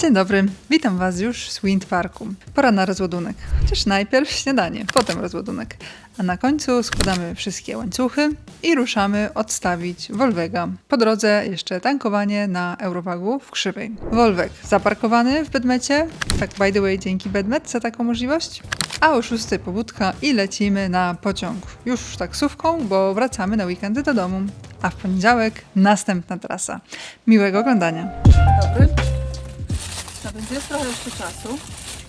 Dzień dobry, witam Was już z Wind Parku. Pora na rozładunek. Chociaż najpierw śniadanie, potem rozładunek. A na końcu składamy wszystkie łańcuchy i ruszamy odstawić Volvega. Po drodze jeszcze tankowanie na Eurowagu w Krzywej. Volvek zaparkowany w Bedmecie, tak by the way dzięki Bedmet za taką możliwość. A o 6 pobudka i lecimy na pociąg. Już taksówką, bo wracamy na weekendy do domu. A w poniedziałek następna trasa. Miłego oglądania. Dobry. No więc jest trochę jeszcze czasu,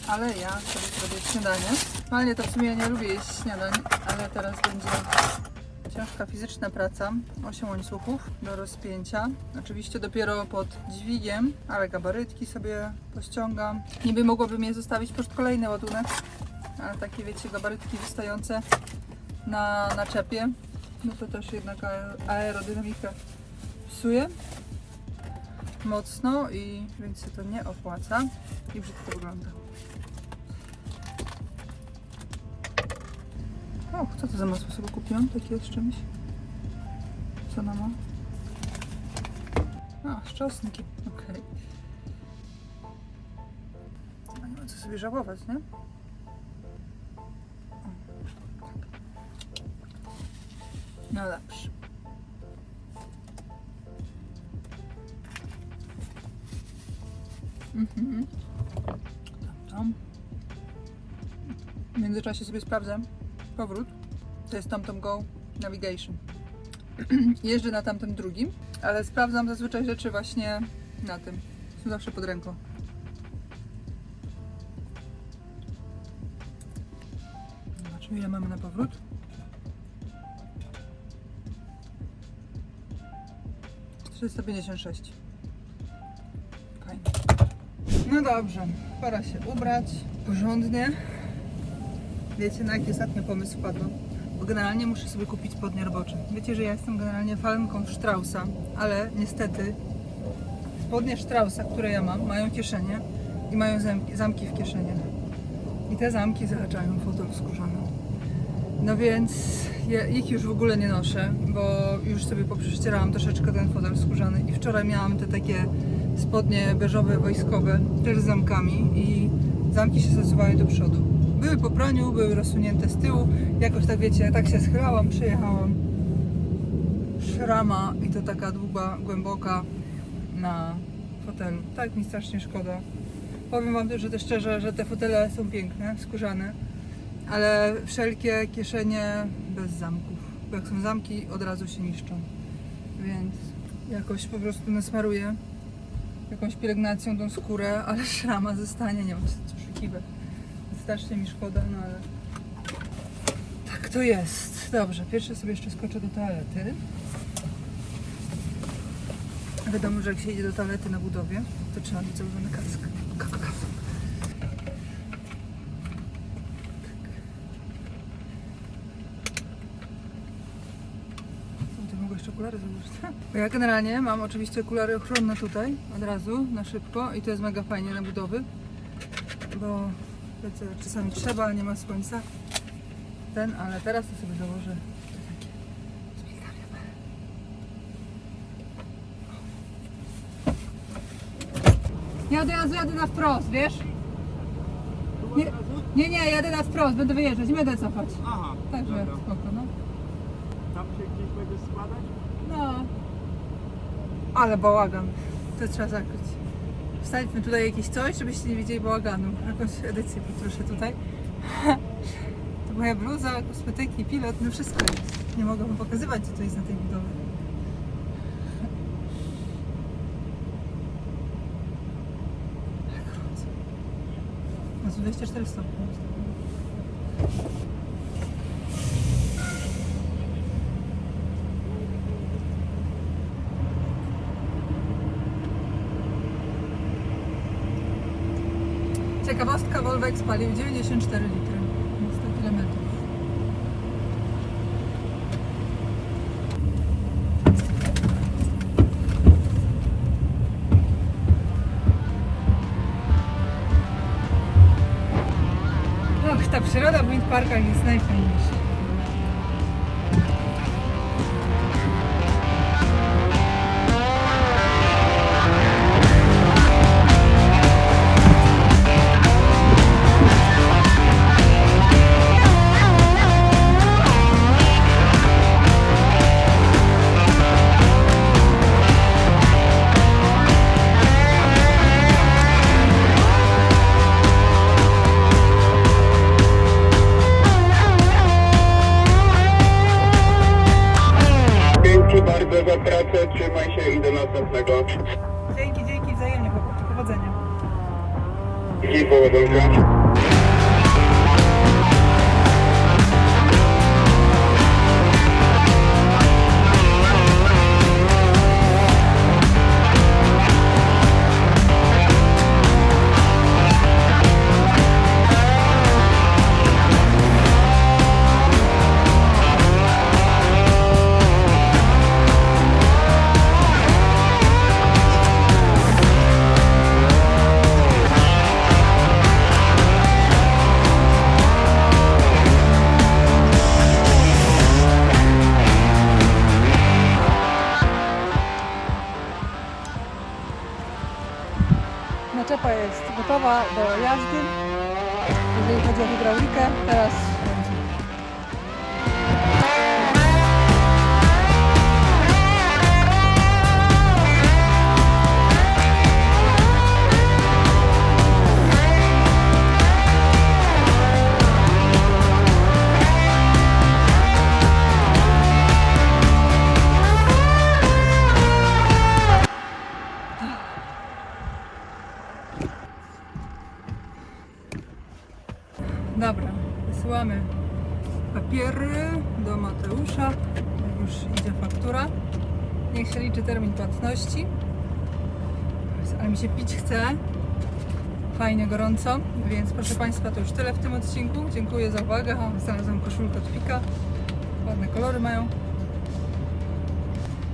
ale ja sobie zrobię śniadanie. Normalnie to w sumie ja nie lubię jeść śniadań, ale teraz będzie ciężka fizyczna praca. 8 łańcuchów do rozpięcia. Oczywiście dopiero pod dźwigiem, ale gabarytki sobie pościągam. Niby mogłabym je zostawić pod kolejny ładunek, ale takie wiecie, gabarytki wystające na naczepie, no to też jednak aer- aerodynamikę psuje mocno i więc się to nie opłaca i brzydko wygląda. O, co to za masło sobie kupiłam? Takie z czymś? Co ona ma? A, z czosnkiem, okej. Okay. Nie ma co sobie żałować, nie? Tak. No dobrze. Międzyczasie sobie sprawdzam powrót. To jest TomTom Go Navigation. Jeżdżę na tamtym drugim, ale sprawdzam zazwyczaj rzeczy właśnie na tym. Są zawsze pod ręką. Zobaczmy ile mamy na powrót. Trzysta pięćdziesiąt sześć. Fajnie. No dobrze, pora się ubrać porządnie. Wiecie, na jaki ostatnio pomysł wpadłam? Bo generalnie muszę sobie kupić spodnie robocze. Wiecie, że ja jestem generalnie fanką Straussa, ale niestety spodnie Straussa, które ja mam, mają kieszenie i mają zamki, w kieszeniach. I te zamki zahaczają fotel skórzany. No więc ja ich już w ogóle nie noszę, bo już sobie poprzeszcierałam troszeczkę ten fotel skórzany i wczoraj miałam te takie spodnie beżowe, wojskowe, też z zamkami i zamki się zasuwały do przodu. Były po praniu, były rozsunięte z tyłu, jakoś tak wiecie, tak się schylałam, przyjechałam. Szrama i to taka długa, głęboka na fotelu. Tak mi strasznie szkoda. Powiem Wam też, że szczerze, że te fotele są piękne, skórzane, ale wszelkie kieszenie bez zamków. Bo jak są zamki, od razu się niszczą. Więc jakoś po prostu nasmaruję jakąś pielęgnacją tą skórę, ale szrama zostanie, nie ma się co. Strasznie mi szkoda, no ale tak to jest. Dobrze, pierwsze sobie jeszcze skoczę do toalety. Wiadomo, że jak się idzie do toalety na budowie, to trzeba mieć założony kask. Mogę jeszcze okulary założyć. Ja generalnie mam oczywiście okulary ochronne tutaj, od razu, na szybko i to jest mega fajnie na budowy, bo wiecie, czasami trzeba, nie ma słońca. Ten, ale teraz to sobie założę militarium. Ja od razu jadę na wprost, wiesz? Nie, nie, nie, jadę na wprost, będę wyjeżdżać, nie będę cofać. Aha, Także dobra. spoko, no. Tam się gdzieś będziesz składać? No. Ale bałagan. To trzeba zakryć. Wstańmy tutaj jakieś coś, żebyście nie widzieli bałaganu. Jakąś edycję proszę tutaj. To moja bluza, kosmetyki, pilot, no wszystko jest. Nie mogę wam pokazywać, co to jest na tej budowie. Gorąco. No, 24 stopnie. Ciekawostka, Volvo spalił 94 litry na 100 km. Och, ta przyroda w Wind Parkach jest najfajniejsza. Naczepa jest gotowa do jazdy. Jeżeli chodzi o hydraulikę, teraz Dobra, wysyłamy papiery do Mateusza. Już idzie faktura. Niech się liczy termin płatności. Ale mi się pić chce. Fajnie, gorąco. Więc proszę Państwa, to już tyle w tym odcinku. Dziękuję za uwagę. O, znalazłam koszulkę od. Ładne kolory mają.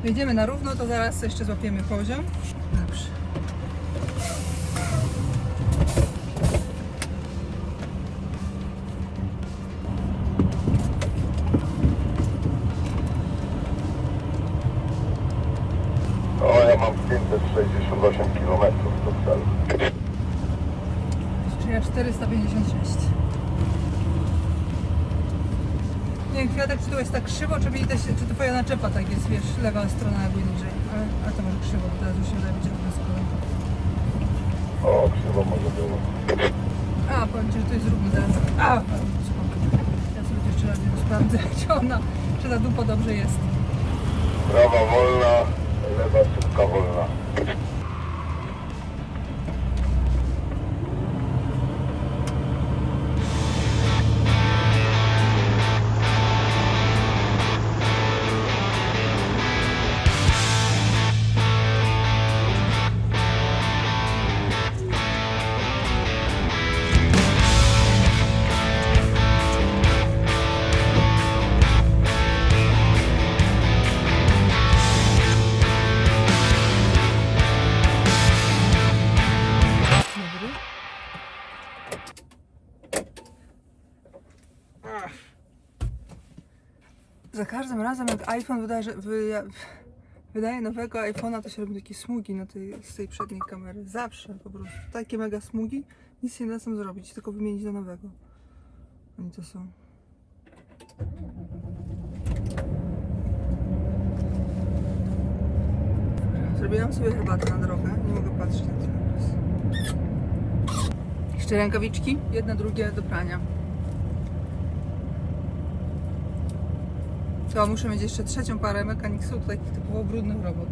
Wejdziemy na równo, to zaraz jeszcze złapiemy poziom. O, ja mam 568 km do celu. Czyli ja 456. Nie wiem, Kwiatek, czy to jest tak krzywo, czy, też, czy to twoja naczepa tak jest, wiesz, lewa strona jakby niżej. Ale, ale to może krzywo, bo teraz już się zrobić równo z kolą. O, krzywo może było. A, powiem Ci, że to jest równo teraz. A, spoko. Ja sobie to jeszcze raz sprawdzę, czy ona, czy ta dupa dobrze jest. Prawa wolna, 那个这么高温啊。Za każdym razem jak iPhone wydaje, że wy, wydaje nowego iPhone'a, to się robi takie smugi na tej, z tej przedniej kamery. Zawsze po prostu. Takie mega smugi. Nic nie da tym zrobić, tylko wymienić na nowego. Oni to są. Zrobiłam sobie herbatę na drogę. Nie mogę patrzeć na ten obraz. Jeszcze rękawiczki, jedne, drugie do prania. To muszę mieć jeszcze trzecią parę mechanicsów, takich typowo brudnych robot.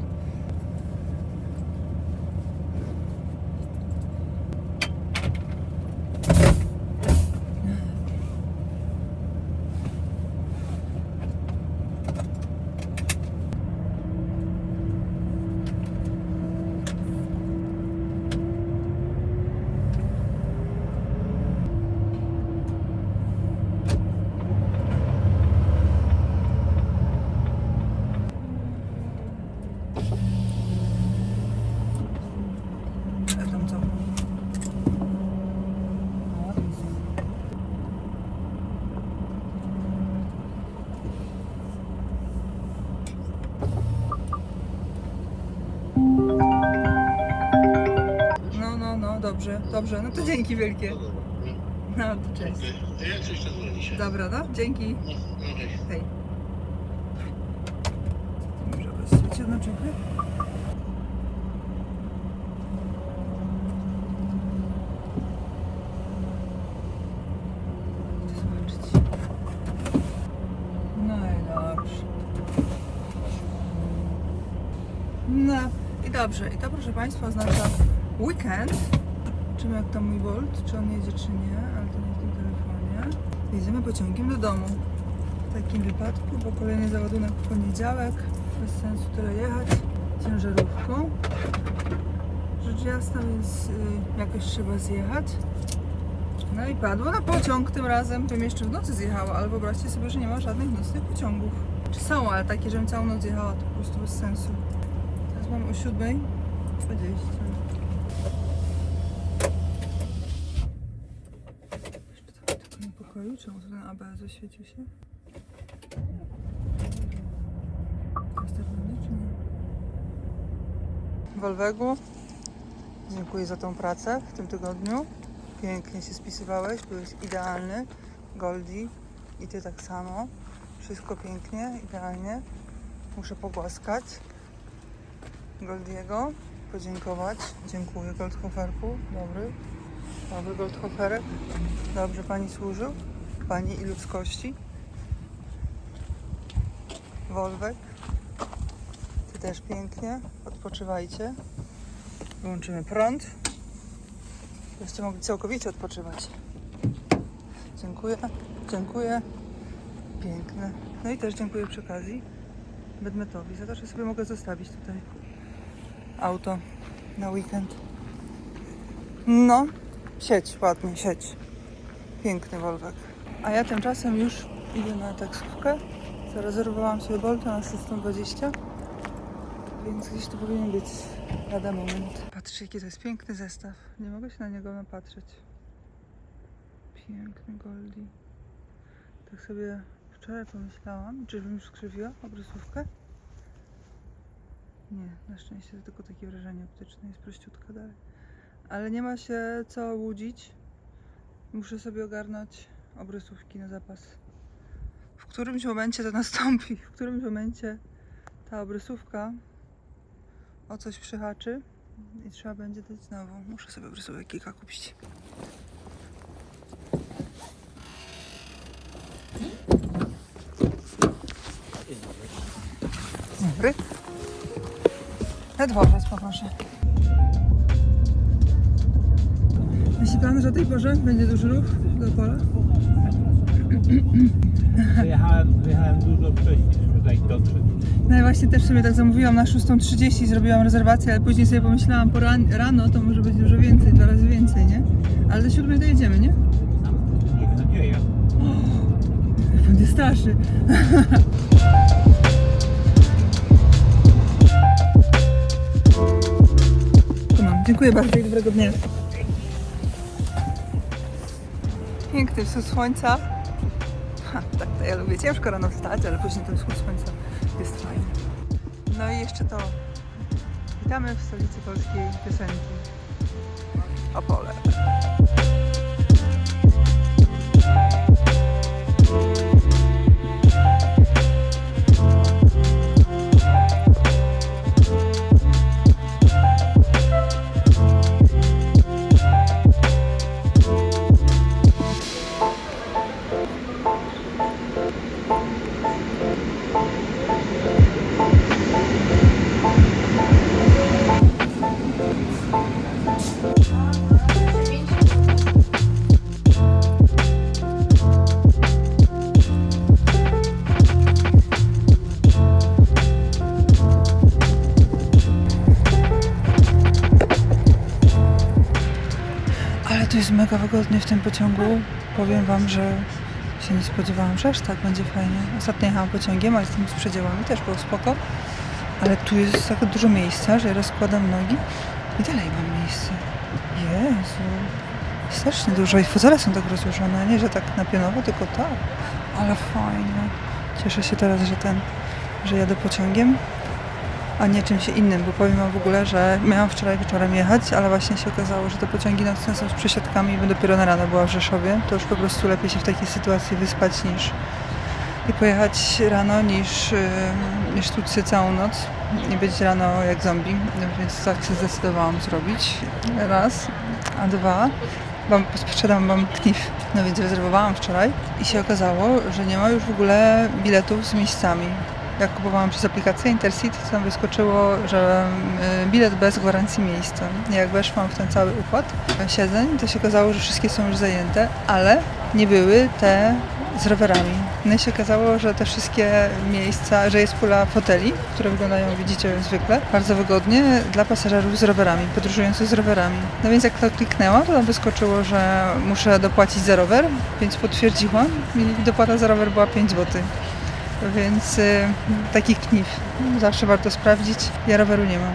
E, tam co? O, jest. No, no, no, dobrze, dobrze. No to dzięki wielkie. No, to cześć. Ja coś tam się. Dobra, no, dzięki. No, no, hej. Hej. No i dobrze. No i Dobrze, i to proszę Państwa oznacza weekend. Zobaczymy jak tam mój Bolt, czy on jedzie czy nie, ale to nie w tym telefonie. Jedziemy pociągiem do domu. W takim wypadku, bo kolejny załadunek w poniedziałek. Bez sensu tyle jechać ciężarówką. Rzecz jasna, więc y, jakoś trzeba zjechać. No i padło na pociąg tym razem. Bym jeszcze w nocy zjechała, ale wyobraźcie sobie, że nie ma żadnych nocnych pociągów. Czy są, ale takie, żebym całą noc jechała, to po prostu bez sensu. Teraz mam o 7.20. Jeszcze tak w to ten ABS zaświecił się? Tak? Wolwegu, dziękuję za tą pracę w tym tygodniu. Pięknie się spisywałeś, byłeś idealny. Goldie i ty tak samo. Wszystko pięknie, idealnie. Muszę pogłaskać Goldiego, podziękować. Dziękuję Goldhoferku. Dobry. Dobry Goldhoferek. Dobrze pani służył. Pani i ludzkości. Wolwek. Ty też pięknie. Odpoczywajcie. Wyłączymy prąd. Byście mogli całkowicie odpoczywać. Dziękuję. Dziękuję. Piękne. No i też dziękuję przy okazji Bedmetowi za to, że sobie mogę zostawić tutaj auto na weekend. No, sieć, ładnie, sieć. Piękny Wolwek. A ja tymczasem już idę na taksówkę. Zarezerwowałam sobie Bolta na 620. Więc gdzieś tu powinien być lada moment. Patrzcie, jaki to jest piękny zestaw. Nie mogę się na niego napatrzeć. Piękny Goldie. Tak sobie wczoraj pomyślałam, czy bym już skrzywiła obrysówkę? Nie, na szczęście to tylko takie wrażenie optyczne, jest prościutka dalej. Ale nie ma się co łudzić. Muszę sobie ogarnąć obrysówki na zapas. W którymś momencie to nastąpi, w którymś momencie ta obrysówka o coś przyhaczy i trzeba będzie dać znowu. Muszę sobie obrysówek kilka kupić. Dobry. Na dworzec poproszę. Myśli pan, że o tej porze będzie duży ruch do pola? Wyjechałem, wyjechałem dużo wcześniej, żeby tutaj dotrzeć. No ja właśnie też sobie tak zamówiłam na 6.30, zrobiłam rezerwację, ale później sobie pomyślałam, po ran, rano to może być dużo więcej, dwa razy więcej, nie? Ale do 7 dojedziemy, nie? Miejmy nadzieję. Pan jest starszy. Dziękuję bardzo i dobrego dnia. Piękny wschód słońca. Ha, tak to ja lubię. Ciężko rano wstać, ale później ten wschód słońca jest fajny. No i jeszcze to. Witamy w stolicy polskiej piosenki. Opole. Mega wygodnie w tym pociągu. Powiem Wam, że się nie spodziewałam, że aż tak będzie fajnie. Ostatnio jechałam pociągiem, ale z tymi z przedziałami też było spoko. Ale tu jest tak dużo miejsca, że rozkładam nogi i dalej mam miejsce. Jezu. Strasznie dużo i fotele są tak rozłożone, nie, że tak na pionowo, tylko tak. Ale fajnie. Cieszę się teraz, że ten, że jadę pociągiem a nie czymś innym, bo powiem wam w ogóle, że miałam wczoraj wieczorem jechać, ale właśnie się okazało, że te pociągi nocne są z przesiadkami bym dopiero na rano była w Rzeszowie. To już po prostu lepiej się w takiej sytuacji wyspać niż i pojechać rano niż, niż tuć się całą noc i być rano jak zombie, więc tak się zdecydowałam zrobić. Raz, a dwa, wam, sprzedam wam knif. No więc rezerwowałam wczoraj i się okazało, że nie ma już w ogóle biletów z miejscami jak kupowałam przez aplikację Intercity, to tam wyskoczyło, że y, bilet bez gwarancji miejsca. Jak weszłam w ten cały układ siedzeń, to się okazało, że wszystkie są już zajęte, ale nie były te z rowerami. No i się okazało, że te wszystkie miejsca, że jest pula foteli, które wyglądają, widzicie, zwykle, bardzo wygodnie dla pasażerów z rowerami, podróżujących z rowerami. No więc jak to kliknęłam, to tam wyskoczyło, że muszę dopłacić za rower, więc potwierdziłam i dopłata za rower była 5 zł. Więc y, taki knif. Zawsze warto sprawdzić. Ja roweru nie mam.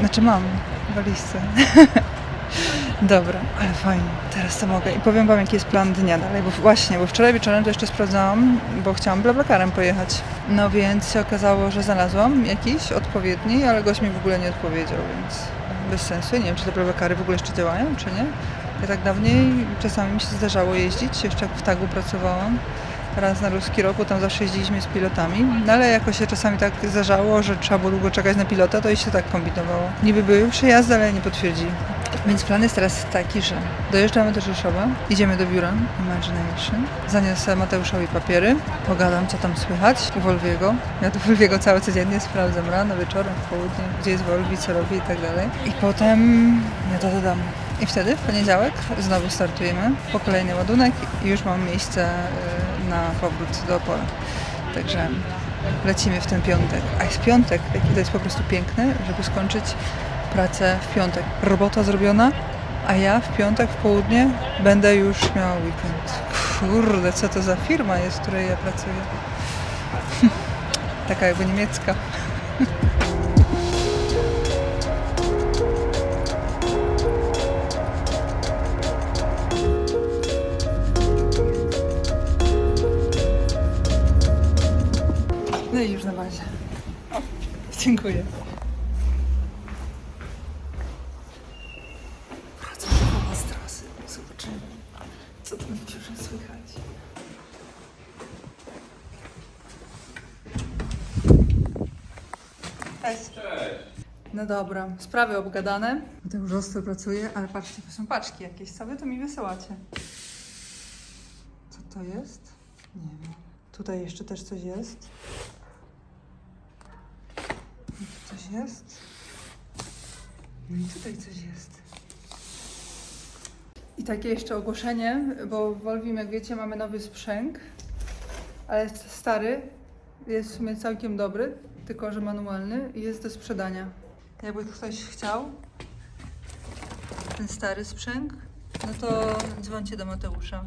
Znaczy mam w walizce. Dobra, ale fajnie. Teraz to mogę. I powiem Wam, jaki jest plan dnia dalej. Bo właśnie, bo wczoraj wieczorem to jeszcze sprawdzałam, bo chciałam blablakarem pojechać. No więc się okazało, że znalazłam jakiś odpowiedni, ale gość mi w ogóle nie odpowiedział, więc bez sensu. Nie wiem, czy te blablakary w ogóle jeszcze działają, czy nie. Ja tak dawniej czasami mi się zdarzało jeździć, jeszcze jak w tagu pracowałam raz na ruski rok, bo tam zawsze jeździliśmy z pilotami, no ale jakoś się czasami tak zdarzało, że trzeba było długo czekać na pilota, to i się tak kombinowało. Niby były przejazdy, ale nie potwierdzili. Więc plan jest teraz taki, że dojeżdżamy do Rzeszowa, idziemy do biura Imagination, zaniosę Mateuszowi papiery, pogadam co tam słychać u Wolwiego. Ja do Wolwiego całe codziennie sprawdzam rano, wieczorem, w południe, gdzie jest Wolwi, co robi i tak dalej. I potem ja to dodam. I wtedy w poniedziałek znowu startujemy po kolejny ładunek i już mam miejsce y, na powrót do Opola. Także lecimy w ten piątek. A jest piątek, to jest po prostu piękne, żeby skończyć pracę w piątek. Robota zrobiona, a ja w piątek w południe będę już miała weekend. Kurde, co to za firma jest, w której ja pracuję. Taka jakby niemiecka. No i już na bazie. O, dziękuję. Trasy. Zobaczymy, co tam biurze słychać. Cześć. No dobra, sprawy obgadane. Mateusz ostro pracuje, ale patrzcie, to są paczki jakieś. Co wy to mi wysyłacie? Co to jest? Nie wiem. Tutaj jeszcze też coś jest. Jest. No i tutaj coś jest. I takie jeszcze ogłoszenie, bo w Wolwim, jak wiecie, mamy nowy sprzęg, ale jest stary, jest w sumie całkiem dobry, tylko że manualny i jest do sprzedania. Jakby ktoś chciał ten stary sprzęg, no to dzwońcie do Mateusza.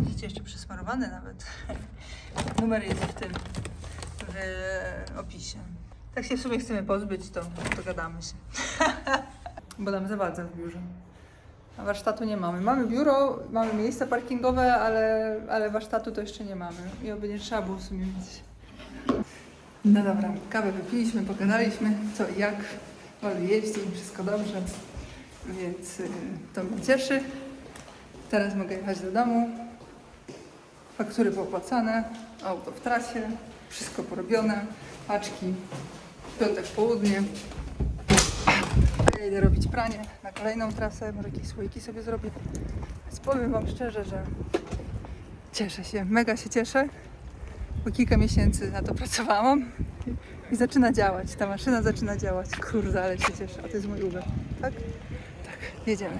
Widzicie, jeszcze przysmarowany nawet. Numer jest w tym, w opisie. Tak się w sumie chcemy pozbyć, to dogadamy się. Bo nam zawadza w biurze. A warsztatu nie mamy. Mamy biuro, mamy miejsca parkingowe, ale, ale warsztatu to jeszcze nie mamy. I oby nie trzeba było w sumie mieć. No dobra, kawę wypiliśmy, pogadaliśmy co i jak. Woli jeździ, wszystko dobrze. Więc y, to mnie cieszy. Teraz mogę jechać do domu. Faktury popłacane, auto w trasie, wszystko porobione, paczki, piątek w południe. A ja idę robić pranie na kolejną trasę, może jakieś słoiki sobie zrobię. Więc powiem Wam szczerze, że cieszę się, mega się cieszę, bo kilka miesięcy na to pracowałam i zaczyna działać, ta maszyna zaczyna działać. Kurde, ale się cieszę, a to jest mój Uber, tak? Tak, jedziemy.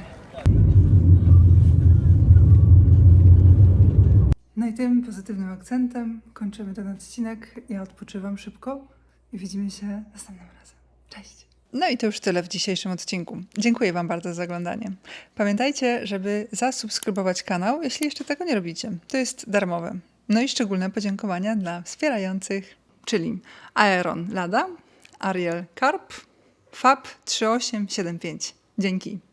No i tym pozytywnym akcentem kończymy ten odcinek. Ja odpoczywam szybko i widzimy się następnym razem. Cześć! No i to już tyle w dzisiejszym odcinku. Dziękuję Wam bardzo za oglądanie. Pamiętajcie, żeby zasubskrybować kanał, jeśli jeszcze tego nie robicie. To jest darmowe. No i szczególne podziękowania dla wspierających, czyli Aeron Lada, Ariel Karp, FAB 3875. Dzięki.